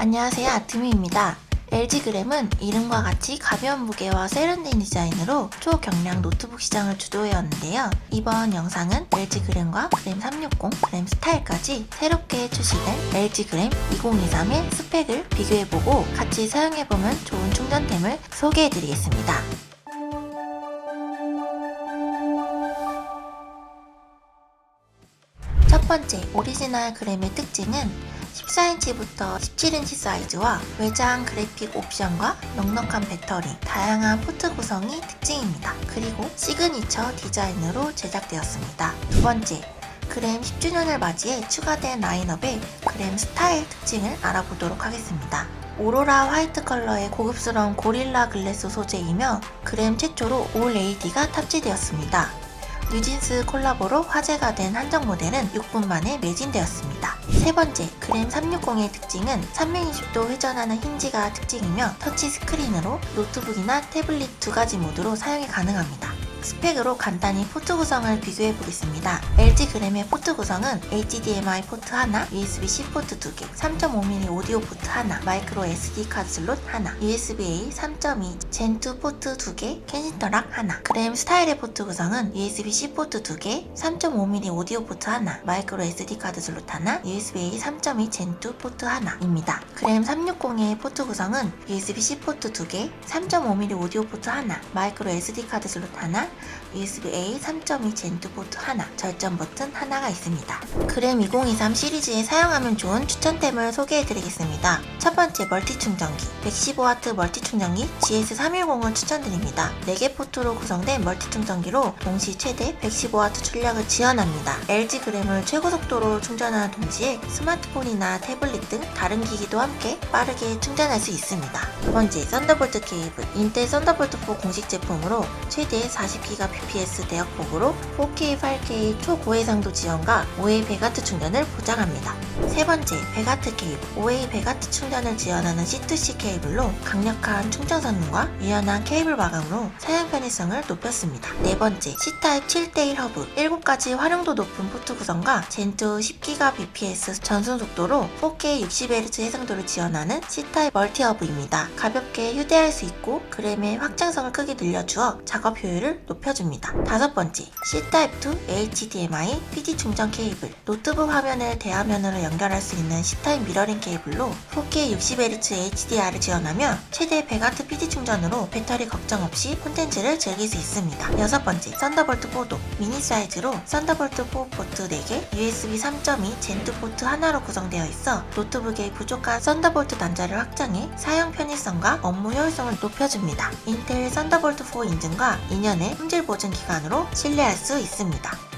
안녕하세요 아트미입니다. LG 그램은 이름과 같이 가벼운 무게와 세련된 디자인으로 초경량 노트북 시장을 주도해왔는데요. 이번 영상은 LG 그램과 그램 360, 그램 스타일까지 새롭게 출시된 LG 그램 2023의 스펙을 비교해보고 같이 사용해보면 좋은 충전템을 소개해드리겠습니다. 첫 번째 오리지널 그램의 특징은 14인치부터 17인치 사이즈와 외장 그래픽 옵션과 넉넉한 배터리, 다양한 포트 구성이 특징입니다. 그리고 시그니처 디자인으로 제작되었습니다. 두 번째, 그램 10주년을 맞이해 추가된 라인업의 그램 스타일 특징을 알아보도록 하겠습니다. 오로라 화이트 컬러의 고급스러운 고릴라 글래스 소재이며 그램 최초로 올 AD가 탑재되었습니다. 뉴진스 콜라보로 화제가 된 한정 모델은 6분 만에 매진되었습니다. 세 번째, 그램 360의 특징은 360도 회전하는 힌지가 특징이며 터치 스크린으로 노트북이나 태블릿 두 가지 모드로 사용이 가능합니다. 스펙으로 간단히 포트 구성을 비교해 보겠습니다. LG 그램의 포트 구성은 HDMI 포트 하나, USB-C 포트 2개, 3.5mm 오디오 포트 하나, 마이크로 SD 카드 슬롯 하나, USB-A 3.2 젠2 포트 2개, 캔시터락 하나. 그램 스타일의 포트 구성은 USB-C 포트 2개, 3.5mm 오디오 포트 하나, 마이크로 SD 카드 슬롯 하나, USB-A 3.2 젠2 포트 하나입니다. 그램 360의 포트 구성은 USB-C 포트 2개, 3.5mm 오디오 포트 하나, 마이크로 SD 카드 슬롯 하나, USB-A 3.2 젠2 포트 하나, 절전 버튼 하나가 있습니다. 그램 2023 시리즈에 사용하면 좋은 추천템을 소개해드리겠습니다. 첫 번째 멀티 충전기, 115W 멀티 충전기 GS310을 추천드립니다. 4개 포트로 구성된 멀티 충전기로 동시 최대 115W 출력을 지원합니다. LG 그램을 최고 속도로 충전하는 동시에 스마트폰이나 태블릿 등 다른 기기도 함께 빠르게 충전할 수 있습니다. 두 번째, 썬더볼트 케이블. 인텔 썬더볼트 4 공식 제품으로 최대 40Gbps 대역폭으로 4K, 8K 초고해상도 지원과 5회 100W 충전을 보장합니다. 세 번째, 100W 케이블. 5회 100W 충전을 지원하는 C2C 케이블로 강력한 충전 성능과 유연한 케이블 마감으로 사용 편의성을 높였습니다. 네 번째, C타입 7대1 허브. 7가지 활용도 높은 포트 구성과 젠2 10Gbps 전송 속도로 4K 60Hz 해상도를 지원하는 C타입 멀티 허브입니다. 가볍게 휴대할 수 있고 그램의 확장성을 크게 늘려주어 작업 효율을 높여줍니다. 다섯 번째, C타입2 HDMI PD 충전 케이블. 노트북 화면을 대화면으로 연결할 수 있는 C타입 미러링 케이블로 4K 60Hz HDR을 지원하며 최대 100W PD 충전으로 배터리 걱정 없이 콘텐츠를 즐길 수 있습니다. 여섯 번째, 썬더볼트 4도. 미니 사이즈로 썬더볼트 4 포트 4개, USB 3.2 젠2 포트 하나로 구성되어 있어 노트북에 부족한 썬더볼트 단자를 확장해 사용 편의성과 업무 효율성을 높여줍니다. 인텔 썬더볼트 4 인증과 2년의 품질 보증 기간으로 신뢰할 수 있습니다.